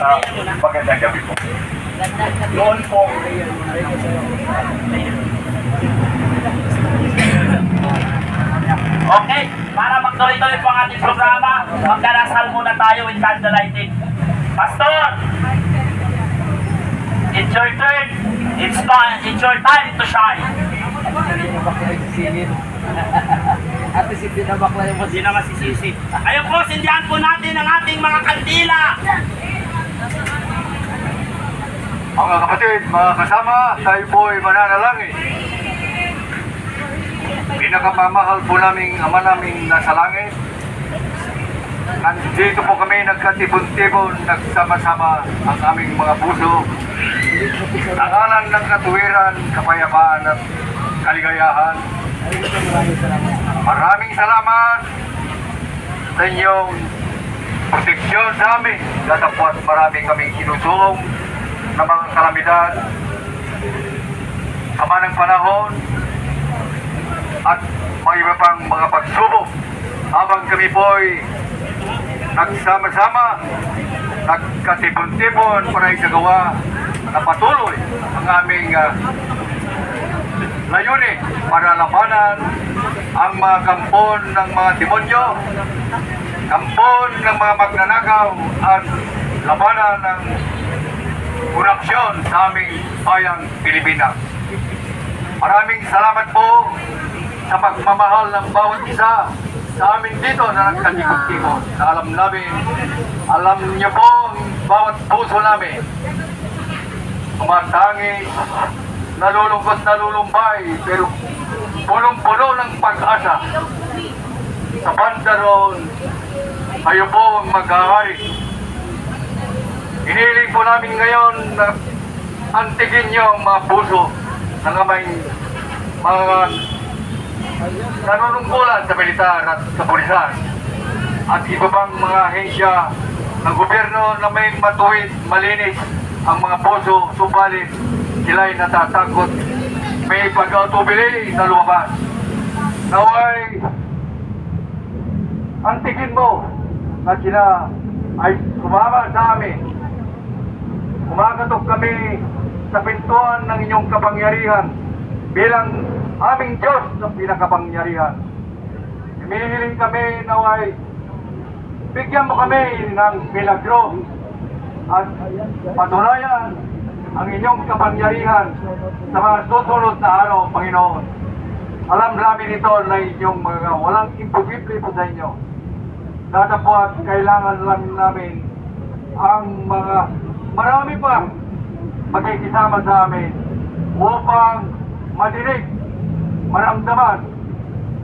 Ah, magandang gabi po. Noon po, Okay, para magtuloy-tuloy po ang ating programa, magdarasal muna tayo with candlelighting. Pastor, it's your turn. It's, time, it's your time to shine. Ate si pinabakla yung Hindi na masisisi. Ayun po, sindihan po natin ang ating mga kandila. Mga kapatid, mga kasama, tayo po ay mananalangin. Pinakamamahal po naming ama naming nasa langit. Nandito po kami nagkatibon-tibon, nagsama-sama ang aming mga puso. Tangalan ng katuwiran, kapayapaan at kaligayahan. Maraming salamat sa inyong proteksyon sa amin. Datapwat marami kaming sinusong ng mga kalamidad. Sama ng panahon at mga iba pang mga pagsubok habang kami po'y nagsama-sama, nagkatipon-tipon para isagawa na patuloy ang aming ah, layunin para labanan ang mga kampon ng mga demonyo, kampon ng mga magnanakaw at labanan ng korupsyon sa aming bayang Pilipinas. Maraming salamat po sa pagmamahal ng bawat isa sa amin dito na nagkatikot-tikot. Na alam namin, alam niyo po ang bawat puso namin. Tumatangi, nalulungkot, nalulumbay, pero punong-puno ng pag-asa. Sa banda roon, kayo po ang mag-aari. Hiniling po namin ngayon na antigin niyo ang mga puso ng aming mga nanunungkulan sa militar at sa pulisan at iba pang mga ahensya ng gobyerno na may matuwid, malinis ang mga puso, subalit sila'y natatakot may pag-autobili na lumabas. Naway, antigin mo na sila ay sumama sa amin Kumakatok kami sa pintuan ng inyong kapangyarihan bilang aming Diyos ng pinakapangyarihan. Hinihiling kami naway bigyan mo kami ng milagro at patunayan ang inyong kapangyarihan sa mga susunod na araw, Panginoon. Alam namin ito na inyong mga walang imposible po sa inyo. Datapwat kailangan lang namin ang mga marami pa magkikisama sa amin upang madinig, maramdaman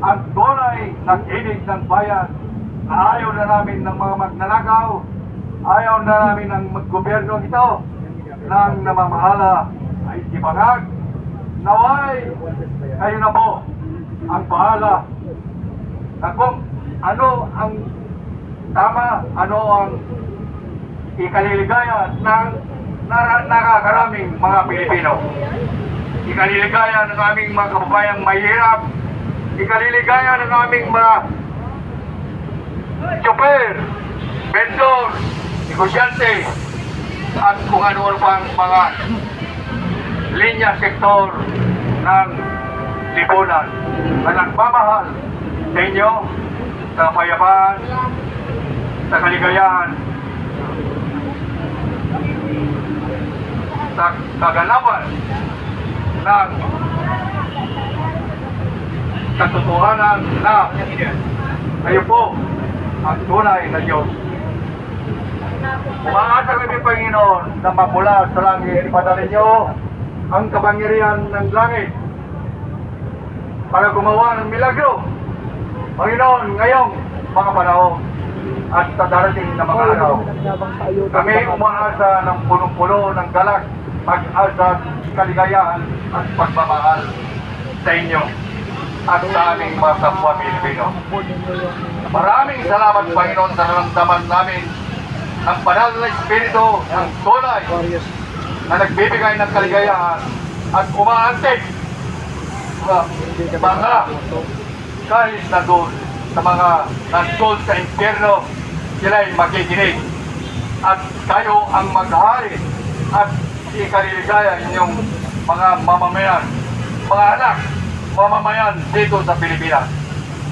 ang tunay ng inig ng bayan na ayaw na namin ng mga magnanakaw, ayaw na namin ng gobyerno ito ng namamahala ay sipangag. Naway, kayo na po ang bahala na kung ano ang tama, ano ang ikaliligaya ng nara- nakakaraming mga Pilipino. Ikaliligaya ng aming mga kababayang mahirap. Ikaliligaya ng aming mga chopper, vendor, negosyante, at kung ano pang mga linya sektor ng lipunan na nagmamahal sa inyo sa kapayapaan, sa kaligayahan, sa kaganapan ng katotohanan na kayo po ang tunay na Diyos. Umaasa kami, Panginoon, na mapula sa langit, ipadala niyo ang kapangyarihan ng langit para gumawa ng milagro. Panginoon, ngayong mga panahon at sa darating na mga araw, kami umaasa ng punong-puno ng galak, pag-asa, kaligayahan at pagmamahal sa inyo at sa aming mga kapwa Pilipino. Maraming salamat Panginoon sa naramdaman namin ang banal na Espiritu ng tunay na nagbibigay ng kaligayahan at umaantig sa mga kahit na doon sa mga nandun sa impyerno sila'y makikinig. At kayo ang maghari at ikaliligaya inyong mga mamamayan, mga anak, mamamayan dito sa Pilipinas.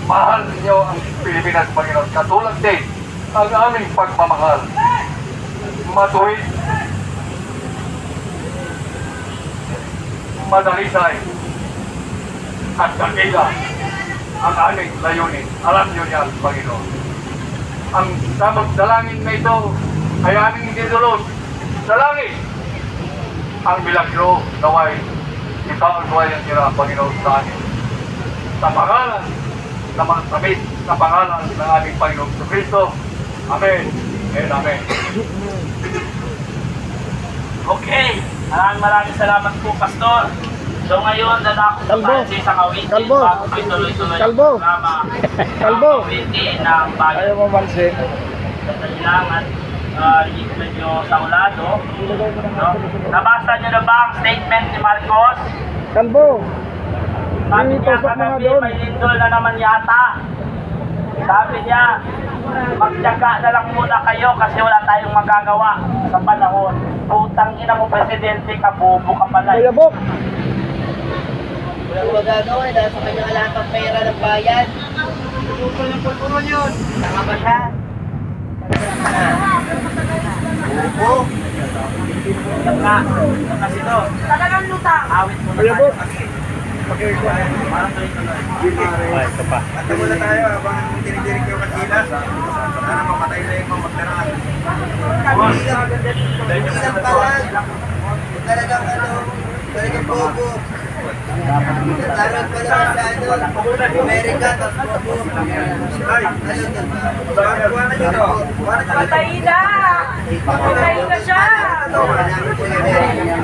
Mahal niyo ang Pilipinas, Panginoon, katulad din ang aming pagmamahal. Matuwid, madalisay, at dakila ang aming layunin. Alam niyo yan, Panginoon. Ang tamang dalangin na ito ay aming idinulot sa langit. Ang milagro naway itaon ko ang tira, Panginoon, sa amin. Sa pangalan, sa mga sabit, sa pangalan ng aming Panginoon Kristo. Amen. and Amen. Okay. Maraming maraming salamat po, Pastor. So ngayon, dadako po Kalbo. tayo sa isang awitin Kalbo. bago tayo tuloy-tuloy Kalbo. ang programa. Kalbo. Ang awitin ng bayan Ayaw mo mansin. sa kailangan uh, medyo saulado. No? Nabasa niyo na ba ang statement ni Marcos? Kalbo. Sabi May niya kagabi, doon. may lindol na naman yata. Sabi niya, magtyaga na lang muna kayo kasi wala tayong magagawa sa panahon. Putang ina mo, Presidente, kabobo ka pala. Kuya Bok. Walang magagawa dahil sa kanya lahat ng pera ng bayan. Tama ba siya? Opo. Saka, kasi to, Talagang lutang. awit mo na tayo. Parang. Ay, ito pa. Basta muna tayo habang tinidirik yung kanila. Sana mamatay na yung mamagdaraan. Ilang pa lang. Talagang ano, talagang bobo. Nagkaroon pa lang sa ano, Amerika, tapos bobo. Ay, Ano to? buwan na nyo na nyo. Patay na! Patay na siya! Yung Amerika.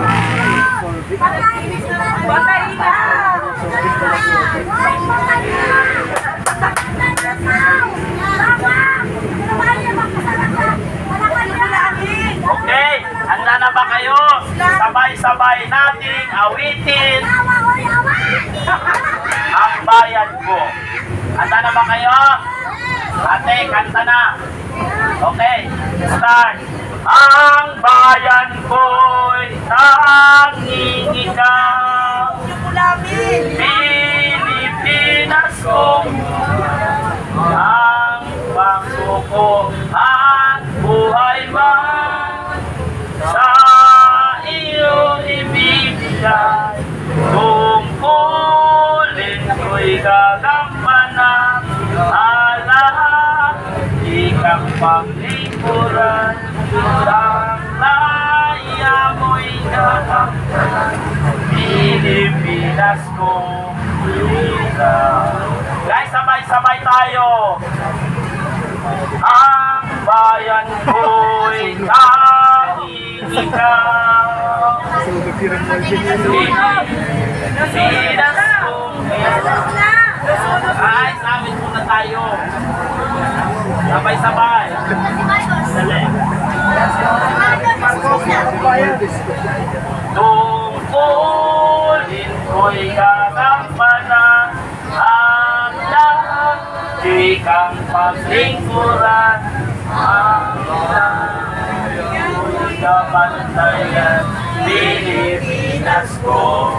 Patay na! Okay, handa na ba kayo? Sabay-sabay nating awitin ang bayan ko. Handa na ba kayo? Ate, kanta na. Okay, start. Ang bayan ko'y tanging Pilipinas kong ang pangsuko at buhay man sa iyo ibibigay tungkulin ko'y gagampanan. Ala ikang paglingkuran ang laya mo'y gagampanan. Pilipinas kong Guys, sabay-sabay tayo. Ang bayan ko'y tanging ikaw. Pilipinas kong Guys, amin muna tayo. Sabay-sabay. Dali. Lahat Ikang paglingkuran ang Ko'y kapantayan Pilipinas ko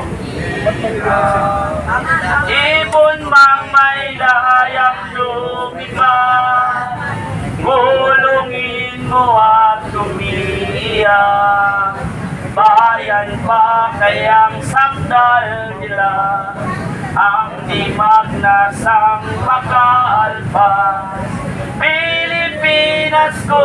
Ibon mang may lahayang lumipat Gulungin mo at tumiyak Bayan pa kayang sakdal nila Ang di magnasang maka Pilipinas ko